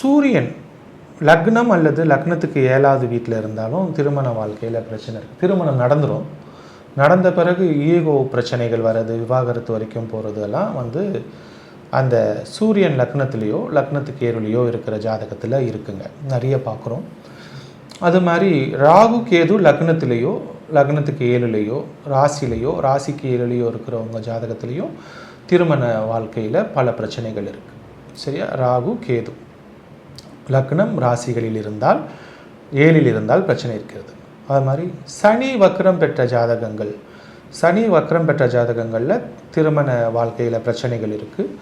சூரியன் லக்னம் அல்லது லக்னத்துக்கு ஏழாவது வீட்டில் இருந்தாலும் திருமண வாழ்க்கையில் பிரச்சனை இருக்குது திருமணம் நடந்துடும் நடந்த பிறகு ஈகோ பிரச்சனைகள் வர்றது விவாகரத்து வரைக்கும் போகிறது எல்லாம் வந்து அந்த சூரியன் லக்னத்துலேயோ லக்னத்துக்கு ஏழுலையோ இருக்கிற ஜாதகத்தில் இருக்குங்க. நிறைய பார்க்குறோம் அது மாதிரி ராகு கேது லக்னத்திலேயோ லக்னத்துக்கு ஏழுலேயோ ராசிலேயோ ராசிக்கு ஏழுலேயோ இருக்கிறவங்க ஜாதகத்துலேயும் திருமண வாழ்க்கையில் பல பிரச்சனைகள் இருக்குது சரியா? ராகு கேது. லக்னம் ராசிகளில் இருந்தால் ஏழில் இருந்தால் பிரச்சனை இருக்கிறது. அது மாதிரி சனி வக்ரம் பெற்ற ஜாதகங்கள். சனி வக்ரம் பெற்ற ஜாதகங்களில் திருமண வாழ்க்கையில் பிரச்சனைகள் இருக்குது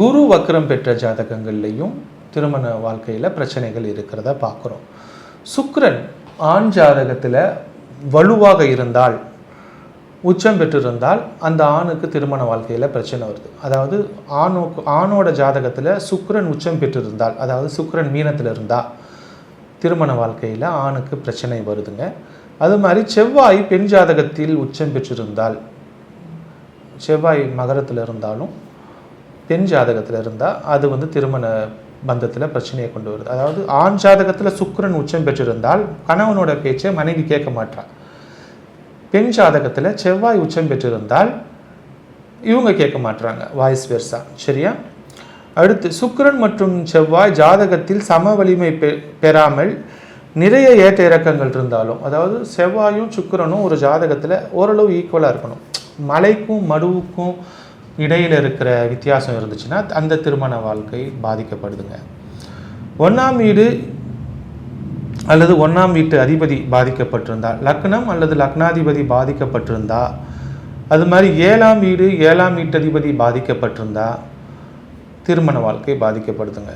குரு வக்ரம் பெற்ற ஜாதகங்கள்லையும் திருமண வாழ்க்கையில் பிரச்சனைகள் இருக்கிறத பார்க்குறோம். சுக்ரன் ஆண் ஜாதகத்தில் வலுவாக இருந்தால் உச்சம் பெற்றிருந்தால் அந்த ஆணுக்கு திருமண வாழ்க்கையில் பிரச்சனை வருது. அதாவது ஆணுக்கு ஆணோட ஜாதகத்தில் சுக்கரன் உச்சம் பெற்றிருந்தால் அதாவது சுக்கரன் மீனத்தில் இருந்தால் திருமண வாழ்க்கையில் ஆணுக்கு பிரச்சனை வருதுங்க. அது மாதிரி செவ்வாய் பெண் ஜாதகத்தில் உச்சம் பெற்றிருந்தால் செவ்வாய் மகரத்தில் இருந்தாலும் பெண் ஜாதகத்தில் இருந்தால் அது வந்து திருமண பந்தத்தில் பிரச்சனையை கொண்டு வருது. அதாவது ஆண் ஜாதகத்தில் சுக்கிரன் உச்சம் பெற்றிருந்தால் கணவனோட பேச்சை மனைவி கேட்க மாட்டான் பெண் ஜாதகத்தில் செவ்வாய் உச்சம் பெற்றிருந்தால் இவங்க கேட்க மாட்டுறாங்க வாய்ஸ் வெர்சா சரியா? அடுத்து சுக்கரன் மற்றும் செவ்வாய் ஜாதகத்தில் சம வலிமை பெ பெறாமல் நிறைய ஏற்ற இறக்கங்கள் இருந்தாலும் அதாவது செவ்வாயும் சுக்கரனும் ஒரு ஜாதகத்தில் ஓரளவு ஈக்குவலாக இருக்கணும். மலைக்கும் மடுவுக்கும் இடையில் இருக்கிற வித்தியாசம் இருந்துச்சுன்னா அந்த திருமண வாழ்க்கை பாதிக்கப்படுதுங்க. ஒன்றாம் வீடு அல்லது ஒன்றாம் வீட்டு அதிபதி பாதிக்கப்பட்டிருந்தால் லக்னம் அல்லது லக்னாதிபதி பாதிக்கப்பட்டிருந்தா? அது மாதிரி ஏழாம் வீடு ஏழாம் வீட்டு அதிபதி பாதிக்கப்பட்டிருந்தா? திருமண வாழ்க்கை பாதிக்கப்படுதுங்க.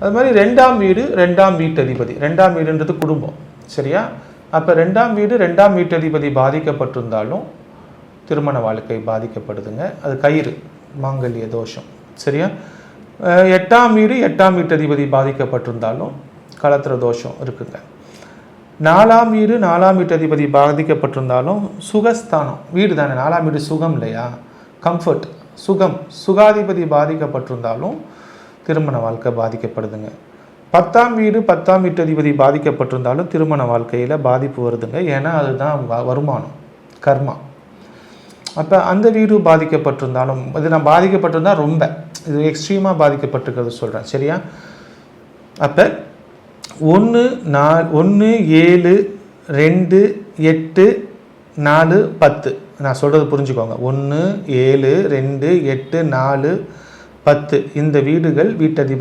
அது மாதிரி ரெண்டாம் வீடு ரெண்டாம் வீட்டு அதிபதி ரெண்டாம் வீடுன்றது குடும்பம் சரியா? அப்போ ரெண்டாம் வீடு ரெண்டாம் வீட்டு அதிபதி பாதிக்கப்பட்டிருந்தாலும் திருமண வாழ்க்கை பாதிக்கப்படுதுங்க. அது கயிறு மாங்கல்ய தோஷம் சரியா? எட்டாம் வீடு எட்டாம் வீட்டு அதிபதி பாதிக்கப்பட்டிருந்தாலும் கலத்திர தோஷம் இருக்குங்க. நாலாம் வீடு நாலாம் வீட்டு அதிபதி பாதிக்கப்பட்டிருந்தாலும் சுகஸ்தானம். வீடு தானே நாலாம் வீடு சுகம் இல்லையா? கம்ஃபர்ட் சுகம். சுகாதிபதி பாதிக்கப்பட்டிருந்தாலும் திருமண வாழ்க்கை பாதிக்கப்படுதுங்க. பத்தாம் வீடு பத்தாம் வீட்டு அதிபதி பாதிக்கப்பட்டிருந்தாலும் திருமண வாழ்க்கையில் பாதிப்பு வருதுங்க. ஏன்னா அதுதான் வ- வருமானம் கர்மா. அப்போ அந்த வீடு பாதிக்கப்பட்டிருந்தாலும் இது நான் பாதிக்கப்பட்டிருந்தால் ரொம்ப இது எக்ஸ்ட்ரீமாக பாதிக்கப்பட்டிருக்கிறது சொல்கிறேன் சரியா? அப்போ ஒன்று நா ஒன்று ஏழு ரெண்டு எட்டு நாலு பத்து. நான் சொல்கிறது புரிஞ்சுக்கோங்க. ஒன்று ஏழு ரெண்டு எட்டு நாலு பத்து. இந்த வீடுகள் வீட்டதிபர்